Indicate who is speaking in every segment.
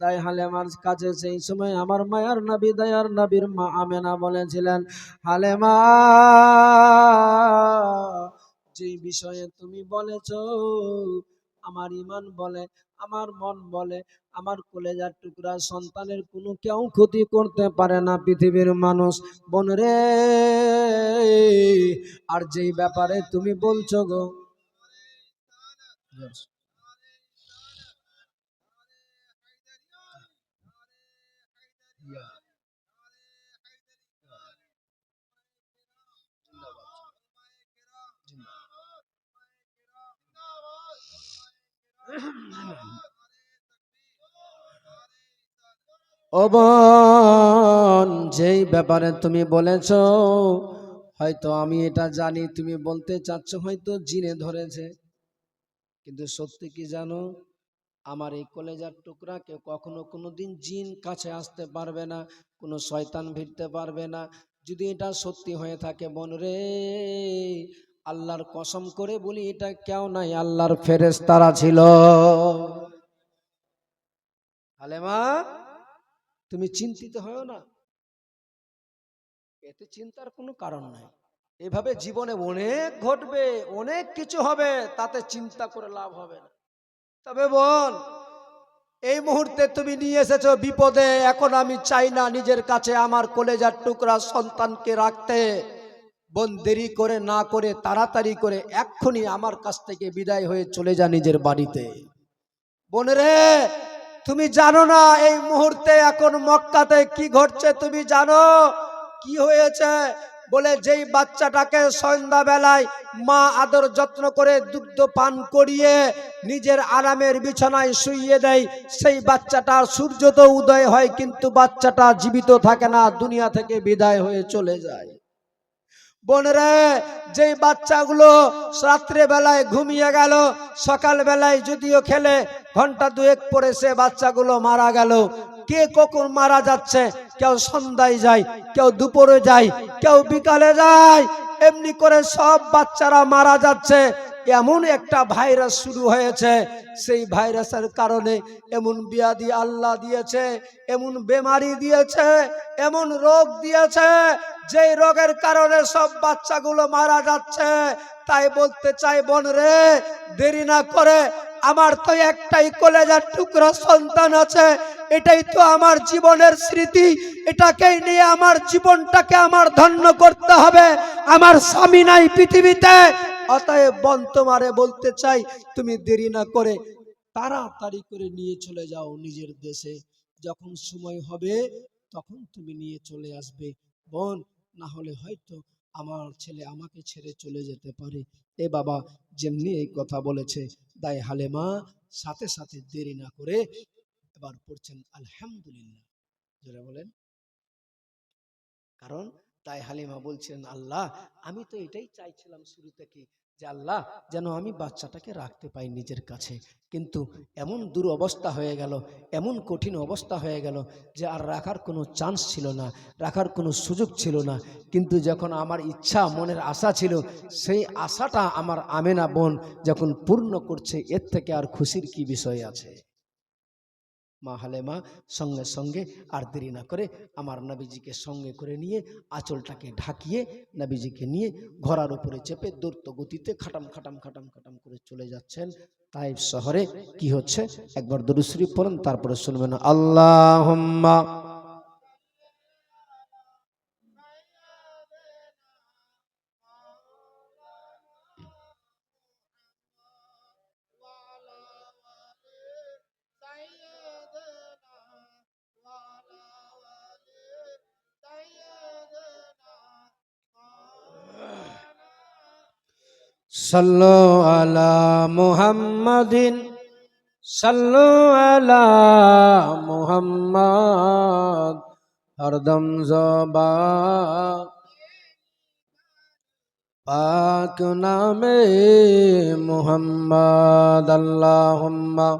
Speaker 1: তাই কাছে সেই সময় আমার মায়ার দয়ার মা আমেনা বলেছিলেন যে বিষয়ে তুমি বলেছ, আমার ইমান বলে, আমার মন বলে, আমার কলেজার টুকরা সন্তানের কোনো কেউ ক্ষতি করতে পারে না পৃথিবীর মানুষ। বোন রে, আর যেই ব্যাপারে তুমি বলছো গো। ও বোন যেই ব্যাপারে তুমি বলেছ, হয়তো আমি এটা জানি, তুমি বলতে চাচ্ছ, হয়তো জিনে ধরেছে। কিন্তু সত্যি কি জানো, আমার এই কলেজার টুকরা কেউ কখনো কোনো দিন জিন কাছে আসতে পারবে না, কোনো শয়তান ভিড়তে পারবে না। যদি এটা সত্যি হয়ে থাকে বোন রে আল্লাহর কসম করে বলি, এটা কেউ নাই, আল্লাহর ফেরেস তারা ছিল। হালেমা তুমি চিন্তিত হও না। এতে চিন্তার কোনো কারণ নাই। এভাবে জীবনে অনেক ঘটবে, অনেক কিছু হবে, তাতে চিন্তা করে লাভ হবে না। তবে বল, এই মুহূর্তে তুমি নিয়ে এসেছ বিপদে, এখন আমি চাই না নিজের কাছে আমার কলেজার টুকরা সন্তানকে রাখতে। বোন, দেরি করে, না করে, তাড়াতাড়ি করে এক্ষুনি আমার কাছ থেকে বিদায় হয়ে চলে যা নিজের বাড়িতে। বোন রে তুমি জানো না এই মুহূর্তে এখন মক্কাতে কি ঘটছে, তুমি জানো? কি হয়েছে? বলে যেই বাচ্চাটাকে সন্ধ্যাবেলায় মা আদর যত্ন করে দুগ্ধ পান করিয়ে নিজের আরামের বিছানায় শুইয়ে দেয়, সেই বাচ্চাটার সূর্য তো উদয় হয়, কিন্তু বাচ্চাটা জীবিত থাকে না, দুনিয়া থেকে বিদায় হয়ে চলে যায়। বোনরে, যেই বাচ্চাগুলো রাত্রে বেলায় ঘুমিয়ে গেল সকাল বেলায় যদিও খেলে, ঘণ্টা দুয়েক পরে সে বাচ্চাগুলো মারা গেল। কে কখন মারা যাচ্ছে? কেউ সন্ধ্যায় যায়, কেউ দুপুরে যায়, কেউ বিকালে যায়। এমনি করে সব বাচ্চারা মারা যাচ্ছে। এমন একটা ভাইরাস শুরু হয়েছে। সেই ভাইরাসের কারণে এমন বিয়াদি আল্লাহ দিয়েছে, এমন বেমারি দিয়েছে, এমন রোগ দিয়েছে যে রোগের কারণে সব বাচ্চাগুলো মারা যাচ্ছে, তাই বলতে চাই, বোন রে, দেরি না করে। আমার তো একটাই কলেজার টুকরো সন্তান আছে, এটাই তো আমার জীবনের স্মৃতি। এটাকেই নিয়ে আমার জীবনটাকে আমার ধন্য করতে হবে। আমার স্বামী নাই পৃথিবীতে। অতএব বন, তোমারে বলতে চাই, তুমি দেরি না করে তাড়াতাড়ি করে নিয়ে চলে যাও নিজের দেশে। যখন সময় হবে, তখন তুমি নিয়ে চলে আসবে। বোন না হলে হয়তো আমার ছেলে আমাকে ছেড়ে চলে যেতে পারে। এ বাবা যেমনি এই কথা বলেছে, দাই হালেমা সাথে সাথে দেরি না করে এবার পড়ছেন আলহামদুলিল্লাহ। যারা বলেন। কারণ তাই হালিমা বলছেন, আল্লাহ, আমি তো এটাই চাইছিলাম শুরু থেকে যে আল্লাহ যেন আমি বাচ্চাটাকে রাখতে পাই নিজের কাছে। কিন্তু এমন দূর অবস্থা হয়ে গেল, এমন কঠিন অবস্থা হয়ে গেল যে আর রাখার কোনো চান্স ছিল না, রাখার কোনো সুযোগ ছিল না। কিন্তু যখন আমার ইচ্ছা, মনের আশা ছিল, সেই আশাটা আমার আমেনা বোন যখন পূর্ণ করছে, এর থেকে আর খুশির কি বিষয় আছে? মা হালেমা সঙ্গে সঙ্গে আর দেরি না করে আমার নাবিজিকে সঙ্গে করে নিয়ে আঁচলটাকে ঢাকিয়ে নাবিজিকে নিয়ে ঘোড়ার উপরে চেপে দূরত গতিতে খাটাম খাটাম খাটাম খাটাম করে চলে যাচ্ছেন তাই শহরে। কি হচ্ছে? একবার দরুশ্রী পড়েন, তারপরে শুনবেন। আল্লাহ সাল্লু আলা মুহাম্মাদিন সাল্লু আলা মুহাম্মাদ হরদম জবা পাক নামে মুহাম্মদ আল্লাহুম্মা।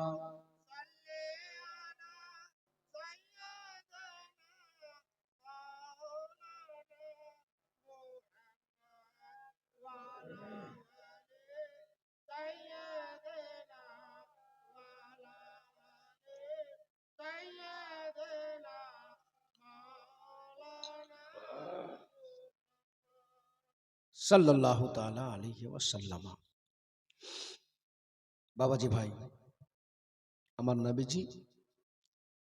Speaker 1: সাল্লাহ তালা আলিহি ওয়াসাল্লামা। বাবাজি ভাই, আমার নবীজি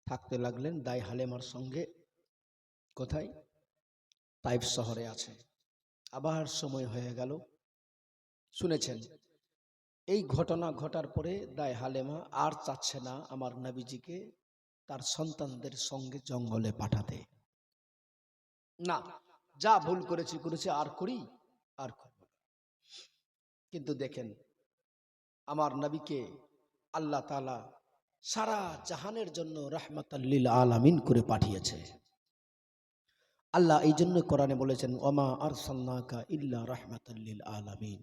Speaker 1: থাকতে লাগলেন দাই হালেমার সঙ্গে। কোথায়? তাইফ শহরে আছে। আবার সময় হয়ে গেল। শুনেছেন, এই ঘটনা ঘটার পরে দায় হালেমা আর চাচ্ছে না আমার নবীজিকে তার সন্তানদের সঙ্গে জঙ্গলে পাঠাতে। না, যা ভুল করেছি করেছি আর করি। আর করব না। কিন্তু দেখেন, আমার নবীকে আল্লাহ তালা সারা জাহানের জন্য রহমতাল্লিল আলামিন করে পাঠিয়েছে। আল্লাহ এই জন্য কোরআনে বলেছেন, ওমা আর সাল্লাকা ইল্লা রহমতাল্লিল আলামিন।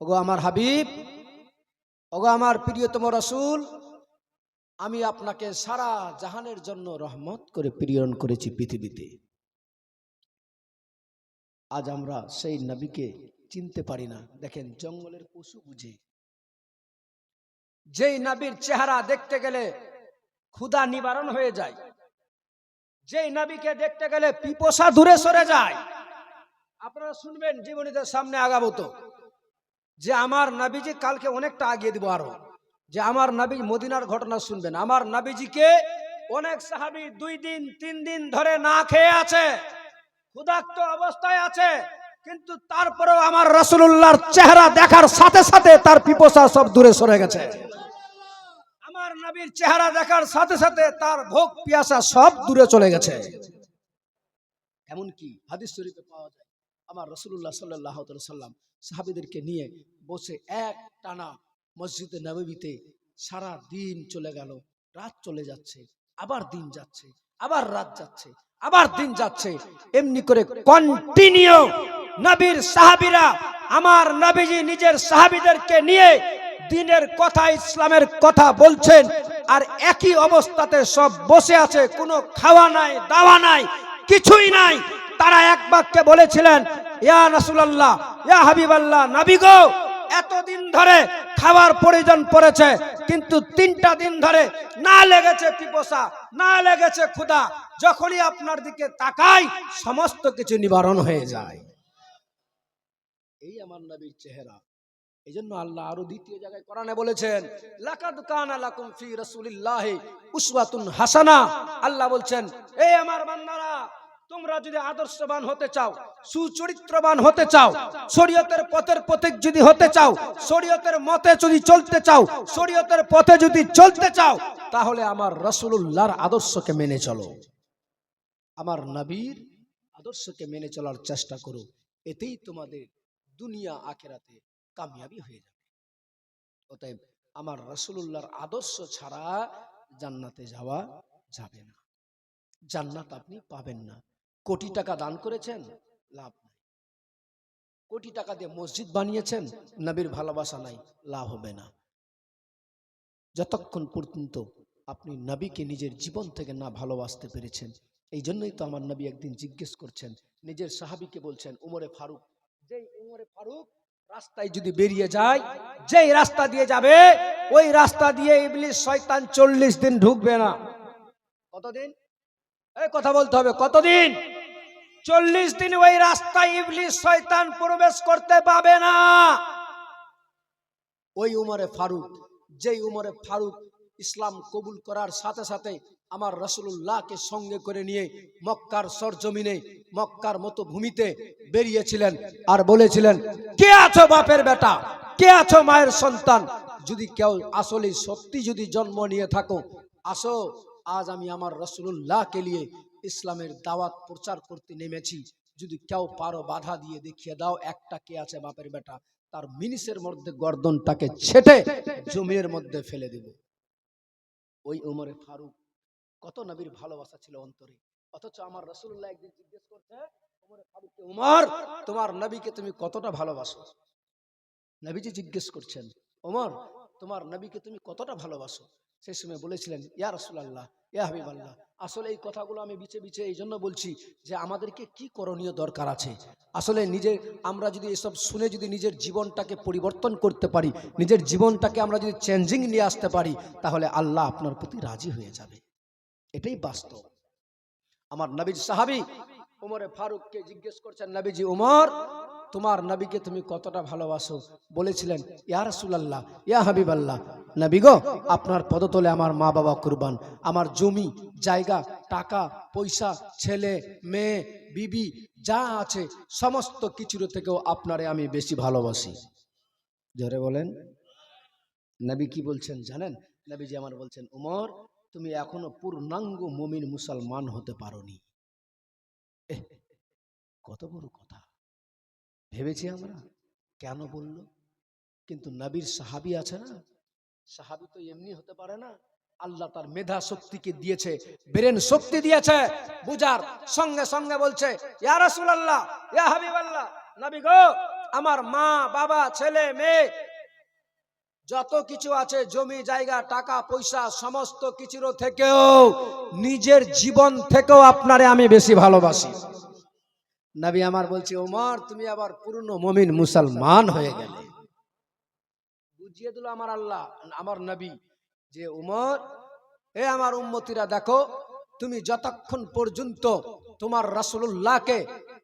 Speaker 1: ওগো আমার হাবিব, ওগো আমার প্রিয়তম রসুল, আমি আপনাকে সারা জাহানের জন্য রহমত করে প্রেরণ করেছি পৃথিবীতে। আজ আমরা সেই নবীকে চিনতে পারি না। দেখেন, জঙ্গলের পশু বুঝে। যেই নবীর চেহারা দেখতে গেলে ক্ষুধা নিবারণ হয়ে যায়, যেই নবীকে দেখতে গেলে পিপসা দূরে সরে যায়, আপনারা শুনবেন জীবনীদের সামনে আগাবো তো, যে আমার নাবিজি কালকে অনেকটা আগিয়ে দিব আরও। যে আমার নাবি মদিনার ঘটনা শুনবেন। আমার নাবিজিকে অনেক সাহাবি দুই দিন, তিন দিন ধরে না খেয়ে আছে। ক্ষুধাক্ত অবস্থায় আছে, কিন্তু তারপরেও আমার রসুল্লাহর চেহারা দেখার সাথে সাথে তার পিপসা সব দূরে সরে গেছে। আমার নবীর চেহারা দেখার সাথে সাথে তার ভোগ, পিয়াসা সব দূরে চলে গেছে। এমনকি হাদিস শরীফে পাওয়া যায়, আমার রসুল্লাহ সাল্লাহ সাল্লাম সাহাবিদেরকে নিয়ে বসে এক টানা মসজিদে নবীতে সারা দিন চলে গেল, রাত চলে যাচ্ছে, আবার দিন যাচ্ছে, আবার রাত যাচ্ছে। আবার দিন যাচ্ছে। এমনি করে কন্টিনিউ নবীর সাহাবিরা আমার নবীজি নিজের সাহাবিদেরকে নিয়ে দিনের কথা, ইসলামের কথা বলছেন। আর একই অবস্থাতে সব বসে আছে। কোনো খাওয়া নাই, দাওয়া নাই, কিছুই নাই। তারা এক বাক্যে বলেছিলেন, ইয়া রাসূলুল্লাহ, ইয়া হাবিবাল্লাহ, নবী গো এতদিন ধরে খাবার প্রয়োজন পড়েছে, কিন্তু তিনটা দিন ধরে না লেগেছে পিপসা, না লেগেছে ক্ষুধা। যখনই আপনার দিকে তাকাই, সমস্ত কিছু নিবারণ হয়ে যায়। এই আমার নবীর চেহারা। এই জন্য আল্লাহ আরও দ্বিতীয় জায়গায় কোরআনে বলেছেন, লাকাদ কানা লাকুম ফি উসওয়াতুন হাসানা। আল্লাহ বলছেন এই আমার বান্দারা তোমরা যদি আদর্শবান হতে চাও, সুচরিত্রবান হতে চাও, শরীয়তের পথের পথিক যদি হতে চাও, শরীয়তের মতে যদি চলতে চাও, শরীয়তের পথে যদি চলতে চাও, তাহলে আমার রসুল্লাহর আদর্শকে মেনে চলো। আমার নবীর আদর্শকে মেনে চলার চেষ্টা করো, এতেই তোমাদের দুনিয়া আখেরাতে কামিয়াবি হয়ে যাবে। অতএব আমার রসুল্লাহর আদর্শ ছাড়া জান্নাতে যাওয়া যাবে না। জান্নাত আপনি পাবেন না। কোটি টাকা দান করেছেন? লাভ নাই। কোটি টাকা দিয়ে মসজিদ বানিয়েছেন? নবীর ভালোবাসা নাই, লাভ হবে না। যতক্ষণ পর্যন্ত আপনি নবীকে নিজের জীবন থেকে না ভালোবাসতে পেরেছেন, এই জন্যই তো আমার নবী একদিন জিজ্ঞেস করছেন, নিজের সাহাবিকে বলছেন, উমরে ফারুক, যেই উমরে ফারুক রাস্তায় যদি বেরিয়ে যায়, যেই রাস্তা দিয়ে যাবে, ওই রাস্তা দিয়ে ইবলিশ শয়তান চল্লিশ দিন ঢুকবে না। কতদিন? এই কথা বলতে হবে, কতদিন? চল্লিশ দিন ওই রাস্তায় ইবলিশ শয়তান প্রবেশ করতে পাবে না। ওই উমরে ফারুক, যেই উমরে ফারুক ইসলাম কবুল করার সাথে সাথে আমার রসুল্লাহকে সঙ্গে করে নিয়ে মক্কার সরজমিনে, মক্কার মতো ভূমিতে বেরিয়েছিলেন আর বলেছিলেন, কে আছো বাপের বেটা? কে আছো মায়ের সন্তান? যদি কেউ আসলে সত্যি যদি জন্ম নিয়ে থাকো, আসো, আজ আমি আমার রসুল্লাহকে নিয়ে ইসলামের দাওয়াত প্রচার করতে নেমেছি। যদি কেউ পারো বাধা দিয়ে দেখিয়ে দাও, একটা কে আছে বাপের বেটা? তার মিনিসের মধ্যে গর্দনটাকে ছেটে জমির মধ্যে ফেলে দেব। ওই উমরে ফারুক, কত নবীর ভালোবাসা ছিল অন্তরে। অথচ আমার রসুল্লাহ একদিন জিজ্ঞেস করছে, উমরে তোমার নবীকে তুমি কতটা ভালোবাসো? নবীজি জিজ্ঞেস করছেন ওমর তোমার নবীকে তুমি কতটা ভালোবাসো? সেই সময় বলেছিলেন, ইয়া রসুল্লাহ ইয়া হাবিব আল্লাহ আসলে এই কথাগুলো আমি বিছে বিছে এই জন্য বলছি যে আমাদেরকে কি করণীয় দরকার আছে? আসলে নিজে আমরা যদি এসব শুনে যদি নিজের জীবনটাকে পরিবর্তন করতে পারি, নিজের জীবনটাকে আমরা যদি চেঞ্জিং নিয়ে আসতে পারি, তাহলে আল্লাহ আপনার প্রতি রাজি হয়ে যাবে। এটাই বাস্তব। আমার নবীর সাহাবি উমরে ফারুককে জিজ্ঞেস করছেন, নবীজি উমর তোমার নবীকে তুমি কতটা ভালোবাসো? বলেছিলেন ইয়া রাসূলুল্লাহ ইয়া হাবিবাল্লাহ নবী গো আপনার পদতলে আমার মা বাবা কুরবান। আমার জমি জায়গা টাকা পয়সা ছেলে মেয়ে বিবি যা আছে সমস্ত কিছুর থেকেও আপনারে আমি বেশি ভালোবাসি। জোরে বলেন। নবী কি বলছেন জানেন? নবীজি আমার বলছেন উমর তুমি এখনও পূর্ণাঙ্গ মুমিন মুসলমান হতে এহ, কত বড় কথা। ভেবেছি আমরা? কেন বলল? কিন্তু নবীর সাহাবি আছে না? সাহাবি তো এমনি হতে পারে না। আল্লাহ তার মেধা শক্তিকে দিয়েছে, ব্রেন শক্তি দিয়েছে, বুঝার সঙ্গে সঙ্গে বলছে গো, আমার মা, বাবা, ছেলে, মেয়ে, যত কিছু আছে, জমি, জায়গা, টাকা, পয়সা, সমস্ত কিছুর থেকেও নিজের জীবন থেকেও আপনারে আমি বেশি ভালোবাসি। নবী আমার বলছে, ওমর, তুমি আবার পূর্ণ মমিন মুসলমান হয়ে গেলে বুঝিয়ে দিল আমার আল্লাহ, আমার নবী যে উমর এ আমার উম্মতিরা দেখো, তুমি যতক্ষণ পর্যন্ত তোমার রাসূলুল্লাহকে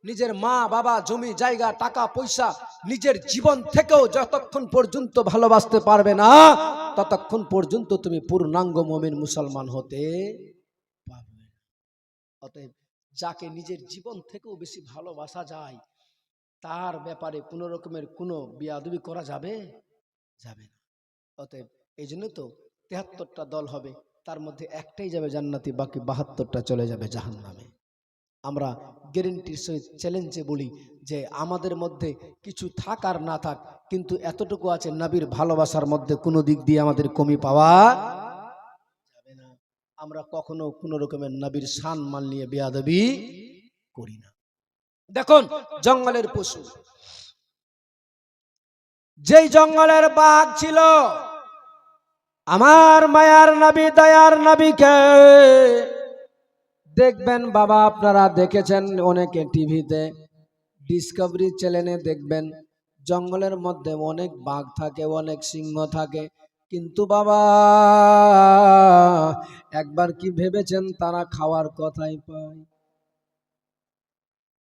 Speaker 1: নিজের মা, বাবা, জমি, জায়গা, টাকা, পয়সা নিজের জীবন থেকেও যতক্ষণ পর্যন্ত ভালোবাসতে পারবে না, ততক্ষণ পর্যন্ত তুমি পূর্ণাঙ্গ মমিন মুসলমান হতে পারবে। অতএব যাকে নিজের জীবন থেকেও বেশি ভালোবাসা যায়, তার ব্যাপারে কোনো রকমের কোনো বিয়াদুবি করা যাবে? যাবে না। অতএব এই জন্য তো তেহাত্তরটা দল হবে, তার মধ্যে একটাই যাবে জান্নাতি, বাকি বাহাত্তরটা চলে যাবে জাহান নামে আমরা গ্যারেন্টির সহিত চ্যালেঞ্জে বলি যে আমাদের মধ্যে কিছু থাক আর না থাক, কিন্তু এতটুকু আছে নবীর ভালোবাসার মধ্যে কোনো দিক দিয়ে আমাদের কমি পাওয়া আমরা কখনো কোনো রকমের নবীর শান মান নিয়ে বেয়াদবি করি না। দেখুন, জঙ্গলের পশু। যেই জঙ্গলের বাঘ ছিল, আমার মায়ার নবী, দয়ার নবীকে দেখবেন, বাবা, আপনারা দেখেছেন অনেকে টিভিতে ডিসকভারি চ্যানেলে দেখবেন, জঙ্গলের মধ্যে অনেক বাঘ থাকে, অনেক সিংহ থাকে কিন্তু বাবা, একবার কি ভেবেছেন তারা খাওয়ার কথাই পায়?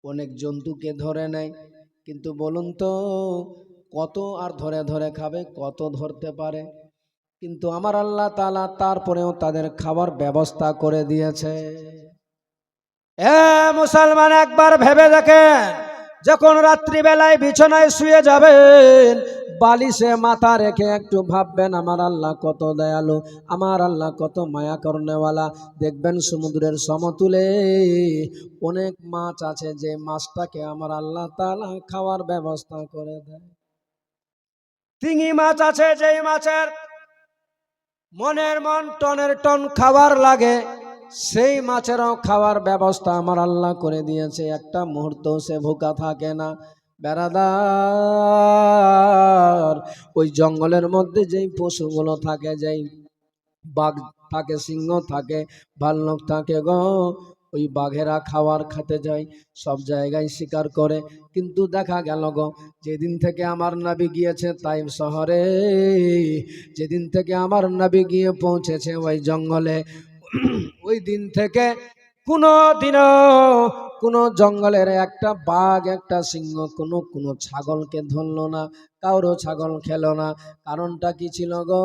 Speaker 1: অনেক জন্তুকে ধরে নেয়, কিন্তু বলুন তো, কত আর ধরে ধরে খাবে, কত ধরতে পারে? কিন্তু আমার আল্লাহ তালা তারপরেও তাদের খাবার ব্যবস্থা করে দিয়েছে। এ মুসলমান, একবার ভেবে দেখেন, যখন রাত্রিবেলায় বিছানায় শুয়ে যাবেন বালিশে মাথা রেখে একটু ভাববেন, আমার আল্লাহ কত দয়ালু, আমার আল্লাহ কত মায়া করনেওয়ালা। দেখবেন সমুদ্রের সমতুলে অনেক মাছ আছে, যে মাছটাকে আমার আল্লাহ তালা খাওয়ার ব্যবস্থা করে দেয়। তিঙি মাছ আছে, যেই মাছের মনের মন টনের টন খাবার লাগে, সেই মাছেরও খাওয়ার ব্যবস্থা আমার আল্লাহ করে দিয়েছে। একটা মুহূর্ত সে ভোকা থাকে না। বেড়াদার, ওই জঙ্গলের মধ্যে যেই পশুগুলো থাকে, যেই বাঘ থাকে, সিংহ থাকে, ভাল্লুক থাকে গো, ওই বাঘেরা খাবার খেতে যায়, সব জায়গায় শিকার করে। কিন্তু দেখা গেল গো, যেদিন থেকে আমার নাবি গিয়েছে তাইম শহরে, যেদিন থেকে আমার নাবি গিয়ে পৌঁছেছে ওই জঙ্গলে, ওই দিন থেকে কোনো দিনও কোনো জঙ্গলের একটা বাঘ, একটা সিংহ, কোনো কোনো ছাগলকে ধরলো না কারও ছাগল খেলো না। কারণটা কি ছিল গো?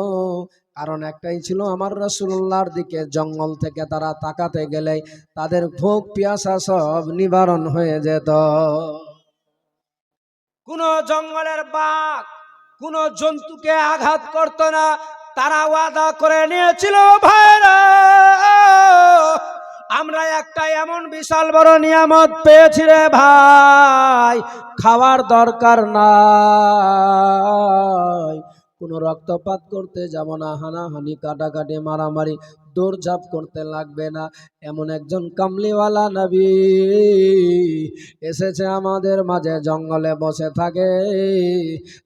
Speaker 1: কারণ একটাই ছিল আমার রসুল্লাহর দিকে জঙ্গল থেকে তারা তাকাতে গেলে তাদের ভোগ, পিয়াসা সব নিবারণ হয়ে যেত। কোন জঙ্গলের বাঘ, কোন জন্তুকে আঘাত করত না, তারা ওয়াদা করে নিয়েছিল, ভাইরা আমরা একটা এমন বিশাল বড় নিয়ামত পেয়েছি রে ভাই। খাওয়ার দরকার না কোনো রক্তপাত করতে যাব না, হানাহানি, কাটাকাটি, মারামারি। দৌড়ঝাঁপ করতে লাগবে না। এমন একজন কামলিওয়ালা নবী এসেছে আমাদের মাঝে, জঙ্গলে বসে থাকে।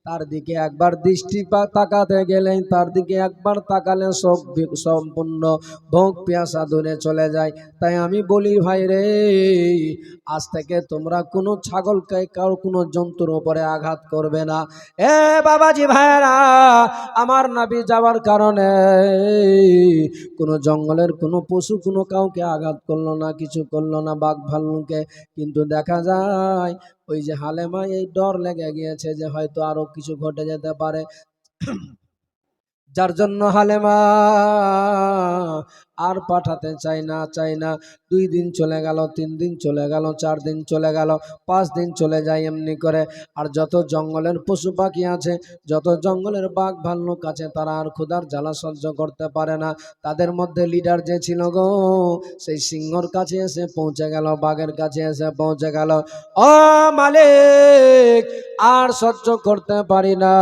Speaker 1: তার দিকে একবার দৃষ্টিপাত তাকাতে গেলেই তার দিকে একবার তাকালে সব সম্পূর্ণ ভোগ পেয়াসা দূরে চলে যায়। তাই আমি বলি, ভাই রে, আজ থেকে তোমরা কোনো ছাগলকে কারও কোনো জন্তুর উপরে আঘাত করবে না। এ বাবাজি ভাইরা আমার নাবি যাওয়ার কারণে কোনো জঙ্গলের কোনো পশু কোনো কাউকে আঘাত করল না, কিছু করল না, বাঘ ভাল্লুকে। কিন্তু দেখা যায়, ওই যে হালেমা এই ডর লেগে গিয়েছে যে হয়তো আরও কিছু ঘটে যেতে পারে। যার জন্য হালেমা আর পাঠাতে চাই না চাই না। দুই দিন চলে গেল, তিন দিন চলে গেল, চার দিন চলে গেল, পাঁচ দিন চলে যায় এমনি করে। আর যত জঙ্গলের পশু পাখি আছে, যত জঙ্গলের বাঘ ভাল্লুক আছে, তারা আর ক্ষুধার জ্বালা সহ্য করতে পারে না। তাদের মধ্যে লিডার যে ছিল গো, সেই সিংহর কাছে এসে পৌঁছে গেল, বাঘের কাছে এসে পৌঁছে গেল। ও মালিক, আর সহ্য করতে পারি না।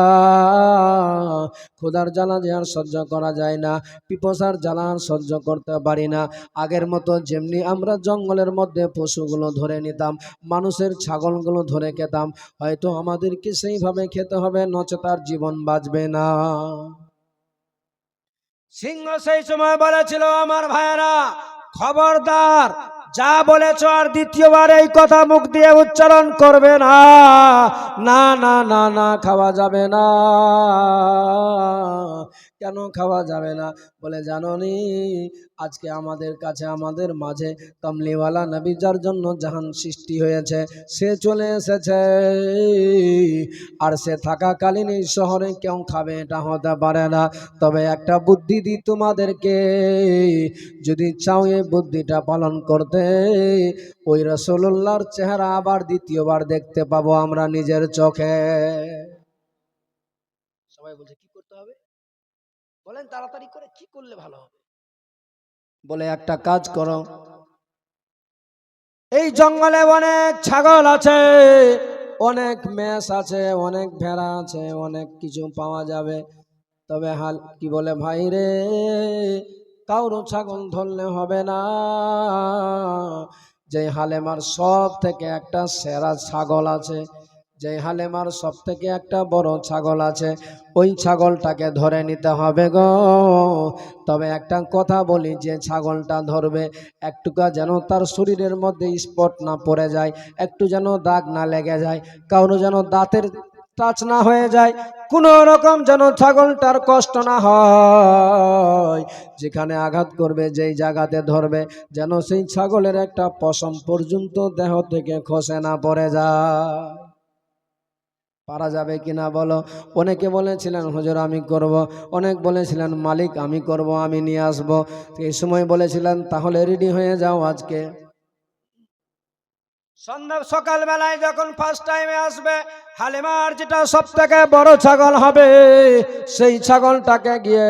Speaker 1: ক্ষুধার জ্বালা যে আর সহ্য করা যায় না, পিপসার জ্বালা আর সহ্য করতে পারি না। আগের মতো যেমনি আমরা জঙ্গলের মধ্যে পশুগুলো ধরে নিতাম, মানুষের ছাগলগুলো ধরে খেতাম, হয়তো আমাদেরকে সেইভাবে খেতে হবে নচেত আর জীবন বাঁচবে না। সিংহ সেই সময় বলেছিল, আমার ভাইয়েরা, খবরদার, যা বলেছ আর দ্বিতীয়বার এই কথা মুখ দিয়ে উচ্চারণ করবে না। না না না না, খাওয়া যাবে না। কেন খাওয়া যাবে না? বলে, জানো নি, আজকে আমাদের কাছে, আমাদের মাঝে কমলিওয়ালা নবী যার জন্য জাহান সৃষ্টি হয়েছে, সে চলে এসেছে। আর সে থাকাকালীন এই শহরে কেউ খাবে, এটা হতে পারে না। তবে একটা বুদ্ধি দিই তোমাদেরকে, যদি চাও এই বুদ্ধিটা পালন করতে, ওই রসুল্লাহর চেহারা আবার দ্বিতীয়বার দেখতে পাবো আমরা নিজের চোখে। সবাই বলছে বলেন তাড়াতাড়ি করে, কি করলে ভালো হবে? বলে, একটা কাজ করো। এই জঙ্গলে অনেক ছাগল আছে, অনেক মেষ আছে, অনেক ভেড়া আছে, অনেক কিছু পাওয়া যাবে। তবে হাল, কি বলে, ভাই রে, কাউরো ছাগল ধরলে হবে না। যে হালেমার সব থেকে একটা সেরা ছাগল আছে যে হালেমার সব থেকে একটা বড় ছাগল আছে, ওই ছাগলটাকে ধরে নিতে হবে গো। তবে একটা কথা বলি, যে ছাগলটা ধরবে, একটুকা যেন তার শরীরের মধ্যে স্পট না পড়ে যায়, একটু যেন দাগ না লেগে যায়, কারও যেন দাঁতের টাচ না হয়ে যায়, কোনো রকম যেন ছাগলটার কষ্ট না হয়। যেখানে আঘাত করবে, যেই জায়গাতে ধরবে, যেন সেই ছাগলের একটা পশম পর্যন্ত দেহ থেকে খসে না পড়ে যায়। পারা যাবে কিনা বলো? অনেকে বলেছিলেন, হুজুর, আমি করব। অনেক বলেছিলেন, মালিক, আমি করব, আমি নিয়ে আসব। এই সময় বলেছিলেন, তাহলে রেডি হয়ে যাও আজকে। সন্ধ্যা, সকালবেলায় যখন ফার্স্ট টাইমে আসবে, হালিমার যেটা সব থেকে বড় ছাগল হবে, সেই ছাগলটাকে গিয়ে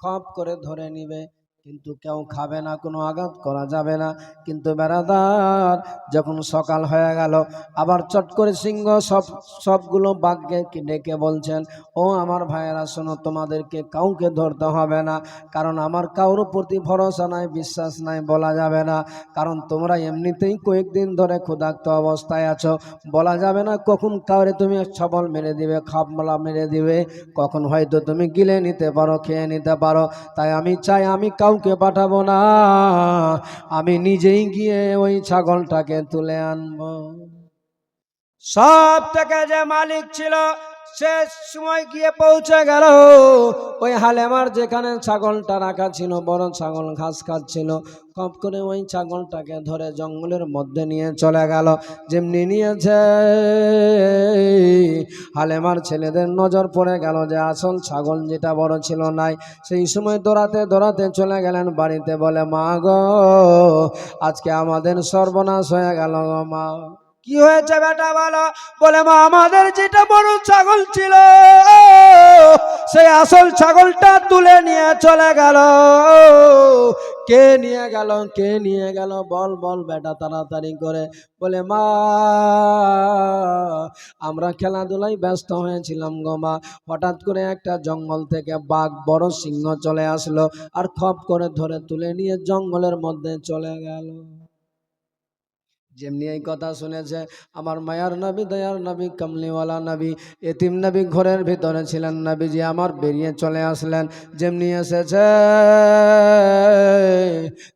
Speaker 1: খপ করে ধরে নিবে। কিন্তু কেউ খাবে না, কোনো আঘাত করা যাবে না। কিন্তু বেড়াদার, যখন সকাল হয়ে গেল, আবার চট করে সিংহ সব, সবগুলো বাঘকে ডেকে বলছেন, ও আমার ভাইয়েরা, শোনো, তোমাদেরকে কাউকে ধরতে হবে না। কারণ আমার কারোর প্রতি ভরসা নাই, বিশ্বাস নাই, বলা যাবে না। কারণ তোমরা এমনিতেই কয়েকদিন ধরে ক্ষুধাক্ত অবস্থায় আছো। বলা যাবে না কখন কাউরে তুমি ছবল মেরে দিবে, খাপমালা মেরে দিবে। কখন হয়তো তুমি গিলে নিতে পারো, খেয়ে নিতে পারো। তাই আমি চাই, আমি কাউকে পাঠাবো না, আমি নিজেই গিয়ে ওই ছাগলটাকে তুলে আনব। সব থেকে যে মালিক ছিল সে সময় গিয়ে পৌঁছে গেল। ওই হালেমার যেখানে ছাগলটা রাখা ছিল, বড় ছাগল ঘাস খাচ্ছিল কপ করে ওই ছাগলটাকে ধরে জঙ্গলের মধ্যে নিয়ে চলে গেল। যেমনি নিয়েছে। হালেমার ছেলেদের নজর পড়ে গেল যে আসল ছাগল যেটা বড় ছিল নাই। সেই সময় দৌড়াতে দৌড়াতে চলে গেলেন বাড়িতে বলে, মা গো, আজকে আমাদের সর্বনাশ হয়ে গেল গো মা। কি হয়েছে বেটা বলো? বলে, মা, আমাদের যেটা বড় ছাগল ছিল, সেই আসল ছাগলটা তুলে নিয়ে চলে গেল। কে নিয়ে গেল, কে নিয়ে গেল? বল বল বেটা তাড়াতাড়ি করে। বলে, মা, আমরা খেলাধুলায় ব্যস্ত হয়েছিলাম গো মা। হঠাৎ করে একটা জঙ্গল থেকে বাঘ, বড় সিংহ চলে আসলো আর খপ করে ধরে তুলে নিয়ে জঙ্গলের মধ্যে চলে গেল। যেমনি এই কথা শুনেছে, আমার মায়ার নবী, দয়ার নবী, কামলিওয়ালা নবী, এতিম নবী ঘরের ভিতরে ছিলেন নবীজি, আমার বেরিয়ে চলে আসলেন। যেমনি এসেছে,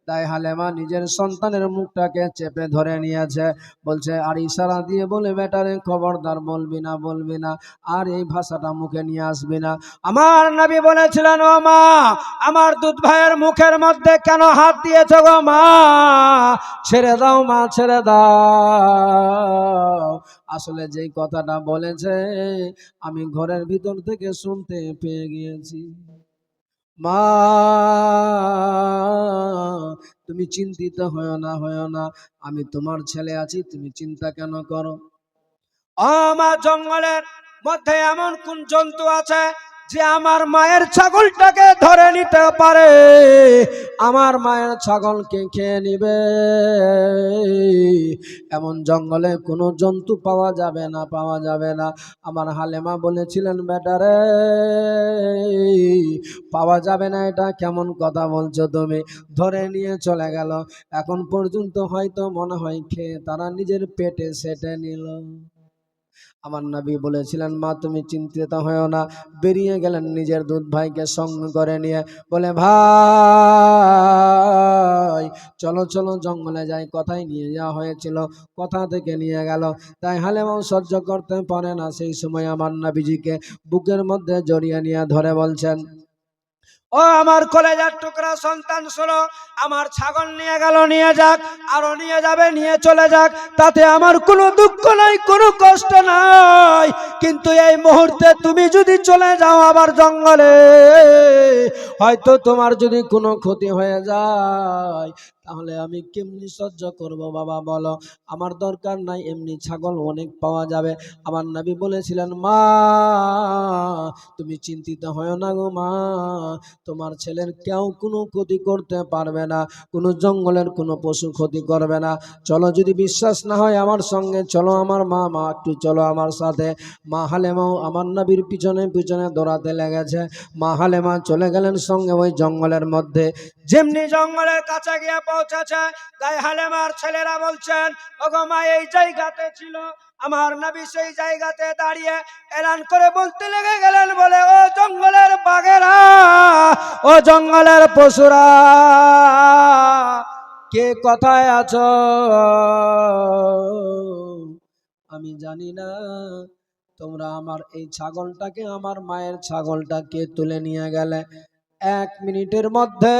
Speaker 1: তাই হালেমা নিজের সন্তানের মুখটাকে চেপে ধরে নিয়েছে। বলছে, আর ইশারা দিয়ে বলে, বেটারে, খবরদার, বলবি না বলবি না, আর এই ভাষাটা মুখে নিয়ে আসবি না। আমার নবী বলেছিলেন, ও মা, আমার দুধ ভাইয়ের মুখের মধ্যে কেন হাত দিয়েছ গো মা? ছেড়ে দাও মা, ছেড়ে দাও। আসলে যেই কথাটা বলেছে, আমি ঘরের ভিতর থেকে শুনতে পেয়ে গিয়েছি। মা, তুমি চিন্তিত হয় না হয় না, আমি তোমার ছেলে আছি, তুমি চিন্তা কেন করো? আমার জঙ্গলের মধ্যে এমন কোন জন্তু আছে যে আমার মায়ের ছাগলটাকে ধরে নিতে পারে, আমার মায়ের ছাগলকে খেয়ে নিবে? এমন জঙ্গলে কোনো জন্তু পাওয়া যাবে না, পাওয়া যাবে না। আমার হালেমা বলেছিলেন বেটারে পাওয়া যাবে না এটা, কেমন কথা বলছো তুমি? ধরে নিয়ে চলে গেল। এখন পর্যন্ত হয়তো মনে হয় খেয়ে তারা নিজের পেটে সেটে নিল। আমার নবী বলেছিলেন, মা, তুমি চিন্তিত হয়েও না। বেরিয়ে গেলেন নিজের দুধ ভাইকে সঙ্গে করে নিয়ে। বলে, ভাই, চলো চলো, জঙ্গলে যাই। কথাই নিয়ে যাওয়া হয়েছিল। কথা থেকে নিয়ে গেল। তাই হালেমাও সহ্য করতে পারে না। সেই সময় আমার নবীজিকে বুকের মধ্যে জড়িয়ে নিয়ে ধরে বলছেন ও আমার কলেজার টুকরা সন্তান, শোনো, আমার ছাগল নিয়ে গেল, নিয়ে যাক, আরও নিয়ে যাবে, নিয়ে চলে যাক। তাতে আমার কোনো দুঃখ নাই, কোনো কষ্ট নাই। কিন্তু এই মুহূর্তে তুমি যদি চলে যাও আবার জঙ্গলে, হয়তো তোমার যদি কোনো ক্ষতি হয়ে যায়। তাহলে আমি কেমনি সহ্য করব বাবা? বলো। আমার দরকার নাই, এমনি ছাগল অনেক পাওয়া যাবে। আমার নবী বলেছিলেন, মা, তুমি চিন্তিত হয় না গো মা। তোমার ছেলের কেউ কোনো ক্ষতি করতে পারবে না, কোনো জঙ্গলের কোনো পশু ক্ষতি করবে না। চলো যদি বিশ্বাস না হয় আমার সঙ্গে, চলো আমার মা মা, একটু চলো আমার সাথে। মা হালেমাও আমার নবীর পিছনে পিছনে দৌড়াতে লেগেছে। মা হালেমা চলে গেলেন সঙ্গে ওই জঙ্গলের মধ্যে। যেমনি জঙ্গলের কাছে গিয়ে পৌঁছেছে তাই হালেমার ছেলেরা বলছেন, ওগো মা, এই জায়গাতে ছিল। আমার নবী সেই জায়গাতে দাঁড়িয়ে এলান করে বলতে লেগে গেলেন বলে, ও জঙ্গলের বাঘেরা, ও জঙ্গলের পশুরা, কে কথায় আছো? আমি জানি না, তোমরা আমার এই ছাগলটাকে, আমার মায়ের ছাগলটাকে তুলে নিয়ে গেলে? এক মিনিটের মধ্যে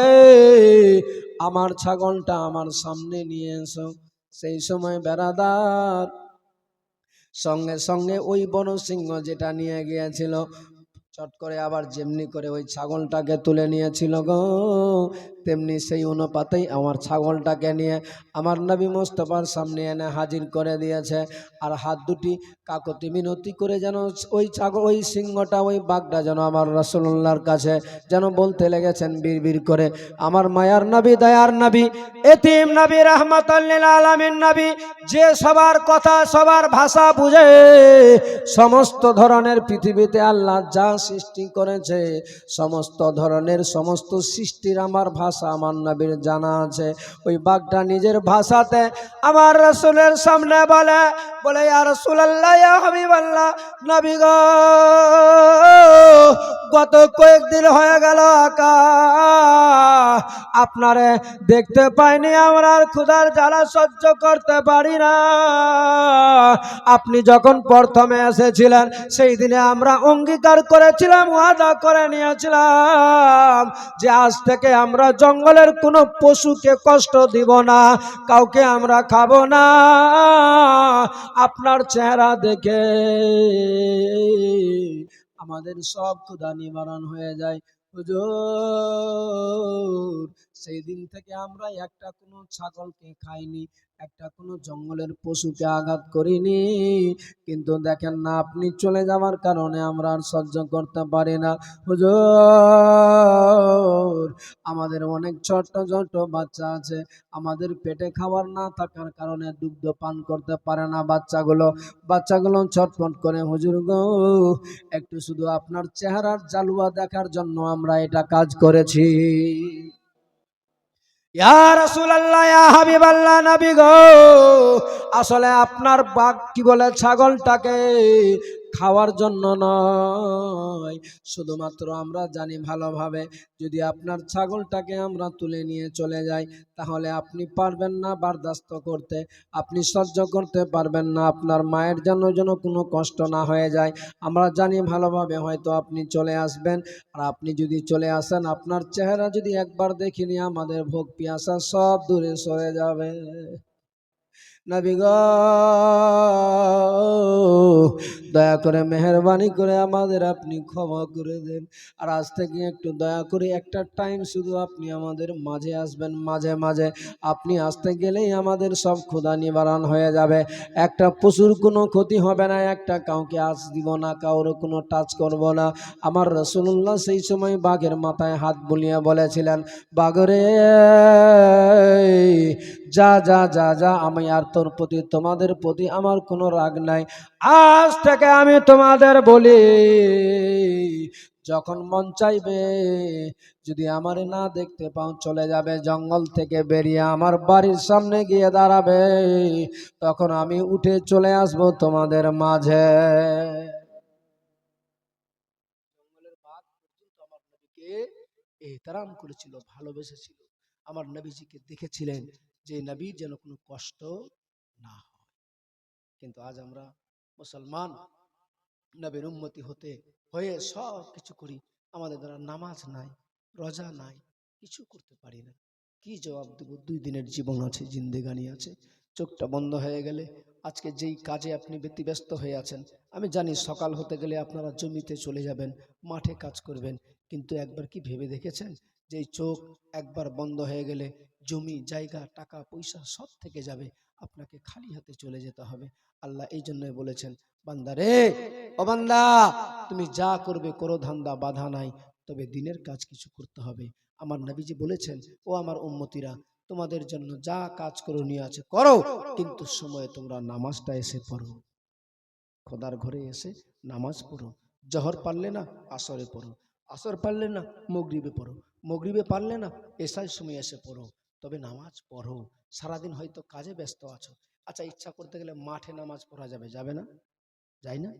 Speaker 1: আমার ছাগলটা আমার সামনে নিয়ে এসো। সেই সময় বেড়াদার সঙ্গে সঙ্গে ওই বনসিংহ যেটা নিয়ে গিয়েছিল চট করে আবার যেমনি করে ওই ছাগলটাকে তুলে নিয়েছিল গো। তেমনি সেই অনুপাতেই আমার ছাগলটাকে নিয়ে আমার নবী মোস্তফার সামনে এনে হাজির করে দিয়েছে। আর হাত দুটি কাকতি মিনতি করে যেন ওই ছাগল, ওই সিংহটা, ওই বাঘটা যেন আমার রসুল্লাহর কাছে যেন বলতে লেগেছেন বীর করে, আমার মায়ার নবী, দয়ার নবী, এতিম নবী রহমতুল্লিল আলমিন নবী, যে সবার কথা, সবার ভাষা বুঝে, সমস্ত ধরনের পৃথিবীতে আল্লাহ যা সৃষ্টি করেছে, সমস্ত ধরনের সমস্ত সৃষ্টির আমার ভাষা আমার নবীর জানা আছে। ওই বাঘটা নিজের ভাষাতে আমার রসুলের সামনে বলে বলে আর রসুল্লাহ নবী গো, গত কয়েকদিন হয়ে গেল আকা আপনারে দেখতে পাইনি, আমরা আর ক্ষুধার জ্বালা সহ্য করতে পারি না। আপনি যখন প্রথমে এসেছিলেন, সেই দিনে আমরা অঙ্গীকার করেছিলাম ওয়াদা করে নিয়েছিলাম যে আজ থেকে আমরা জঙ্গলের কোনো পশুকে কষ্ট দিব না, কাউকে আমরা খাব না। আপনার চেহারা দেখে আমাদের সব ক্ষুধা নিবারণ হয়ে যায়। হুজুর, সেই দিন থেকে আমরা একটা কোনো ছাগলকে খাইনি। একটা কোনো জঙ্গলের পশুকে আঘাত করিনি। কিন্তু দেখেন না, আপনি চলে যাওয়ার কারণে আমরা আর সহ্য করতে পারি না। হুজুর, আমাদের অনেক ছোট্ট ছোট্ট বাচ্চা আছে। আমাদের পেটে খাবার না থাকার কারণে দুগ্ধ পান করতে পারে না বাচ্চাগুলো। বাচ্চাগুলো ছটফট করে, হুজুর গো, একটু শুধু আপনার চেহারার জালুয়া দেখার জন্য আমরা এটা কাজ করেছি ইয়া রাসূলুল্লাহ ইয়া হাবিবাল্লাহ নবী গো আসলে আপনার বাঘ কি বলে ছাগলটাকে খাওয়ার জন্য নয়। শুধুমাত্র আমরা জানি ভালোভাবে, যদি আপনার ছাগলটাকে আমরা তুলে নিয়ে চলে যাই, তাহলে আপনি পারবেন না বরদাস্ত করতে, আপনি সহ্য করতে পারবেন না, আপনার মায়ের জন্য যেন কোনো কষ্ট না হয়ে যায়। আমরা জানি ভালোভাবে হয়তো আপনি চলে আসবেন, আর আপনি যদি চলে আসেন, আপনার চেহারা যদি একবার দেখিনি, আমাদের ভোগ পিয়াসা সব দূরে সরে যাবে। দয়া করে মেহরবানি করে আমাদের আপনি ক্ষমা করে দেন। আর আজ থেকে একটু দয়া করে একটা টাইম শুধু আপনি আমাদের মাঝে আসবেন, মাঝে মাঝে। আপনি আসতে গেলেই আমাদের সব ক্ষুধা নিবারণ হয়ে যাবে। একটা পশুর কোনো ক্ষতি হবে না, একটা কাউকে আজ দিব না কারোর কোনো টাচ করব না। আমার রসুল্লাহ সেই সময় বাঘের মাথায় হাত বুলিয়ে বলেছিলেন বাঘরে যা যা যা যা, আমি আর তোর প্রতি, তোমাদের প্রতি আমার কোনো রাগ নাই। আজ থেকে আমি তোমাদের বলি, যখন মন চাইবে, যদি আমারে না দেখতে পাও, চলে যাবে জঙ্গল থেকে বেরিয়ে আমার বাড়ির সামনে গিয়ে দাঁড়াবে, তখন আমি উঠে চলে আসব তোমাদের মাঝে। এহতারাম করেছিল, ভালোবেসেছিল। আমার নবীজিকে দেখেছিলেন যে নবীর যেন কোনো কষ্ট না হয়। কিন্তু আজ আমরা মুসলমান নবীর উন্মতি হতে হয়ে সব কিছু করি, আমাদের দ্বারা নামাজ নাই, রোজা নাই, কিছু করতে পারি না। কি জবাব দেবো? দুই দিনের জীবন আছে, জিন্দেগানি আছে, চোখটা বন্ধ হয়ে গেলে আজকে যেই কাজে আপনি ব্যতিব্যস্ত হয়ে আছেন, আমি জানি সকাল হতে গেলে আপনারা জমিতে চলে যাবেন, মাঠে কাজ করবেন, কিন্তু একবার কি ভেবে দেখেছেন? যে চোখ একবার বন্ধ হয়ে গেলে জমি, জায়গা, টাকা, পয়সা সব থেকে যাবে। আপনাকে খালি হাতে চলে যেতে হবে। আল্লাহ এই জন্যই বলেছেন, বান্দা রে, ও বান্দা, তুমি যা করবে করো, ধান্দা বাধা নাই। তবে দিনের কাজ কিছু করতে হবে। আমার নবীজি বলেছেন, ও আমার উম্মতিরা, তোমাদের জন্য যা কাজ করণীয় আছে করো, কিন্তু সময়ে তোমরা নামাজটা এসে পড়ো। খোদার ঘরে এসে নামাজ পড়ো। জহর পারলে না, আসরে পড়ো। আসর পারলে না, মগরিবে পড়ো। মগরিবে পারলে না এসাই সময় এসে পড়ো। তবে নামাজ পড়ো। সারাদিন হয়তো কাজে ব্যস্ত আছো। আচ্ছা ইচ্ছা করতে গেলে মাঠে নামাজ পড়া যাবে যাবে না? যাই না?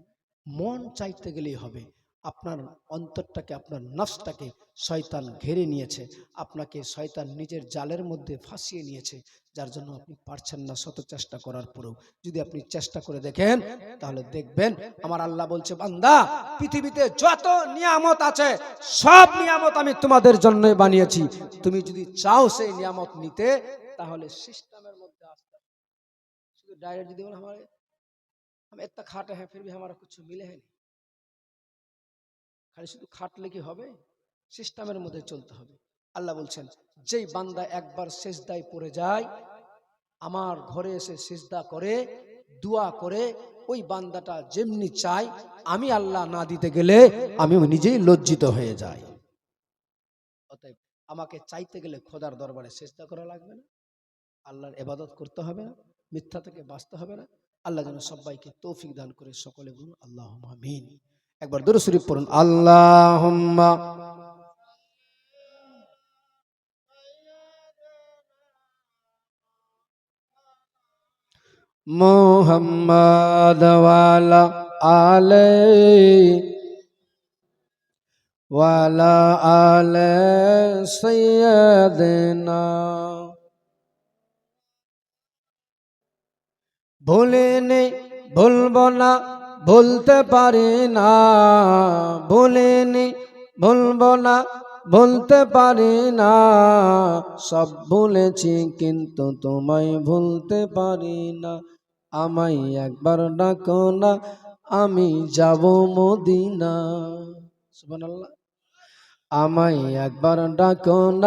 Speaker 1: মন চাইতে গেলেই হবে। আপনার অন্তরটাকে আপনার নফসটাকে শয়তান ঘেরে নিয়েছে আপনাকে শয়তান নিজের জালের মধ্যে ফাঁসিয়ে নিয়েছে যার জন্য আপনি পারছেন না শত চেষ্টা করার পরেও যদি আপনি চেষ্টা করে দেখেন তাহলে দেখবেন আমার আল্লাহ বলছে বান্দা পৃথিবীতে যত নিয়ামত আছে সব নিয়ামত আমি তোমাদের জন্যই বানিয়েছি তুমি যদি চাও সেই নিয়ামত নিতে তাহলে সিস্টেমের মধ্যে আসতে হবে। শুধু डायरेक्ट যদি বলে हमारे हम इतना खाटे हैं फिर भी हमारा कुछ मिले है नहीं খালি শুধু খাটলে কি হবে? সিস্টেমের মধ্যে চলতে হবে। আল্লাহ বলছেন, যেই বান্দা একবার সেজদায় পড়ে যায়, আমার ঘরে এসে সেজদা করে, দোয়া করে, ওই বান্দাটা যেমনি চাই আমি আল্লাহ না দিতে গেলে আমি নিজেই লজ্জিত হয়ে যাই। অতএব আমাকে চাইতে গেলে খোদার দরবারে চেষ্টা করা লাগবে না। আল্লাহর এবাদত করতে হবে না, মিথ্যা থেকে বাঁচতে হবে না। আল্লাহ যেন সবাইকে তৌফিক দান করে সকলে বলুন আল্লাহ আমিন। একবার দূর শরীফ পড়ুন আল্লাহ মোহাম্মদ আলে ওয়ালা আলে সৈয়দনা ভুলিনি ভুলব না ভুলতে পারি না, ভুলিনি, ভুলব না, ভুলতে পারি না। সব ভুলেছি কিন্তু তোমায় ভুলতে পারি না। আমায় একবার ডাকো না, আমি যাব মদিনা। আমায় একবার ডাকো না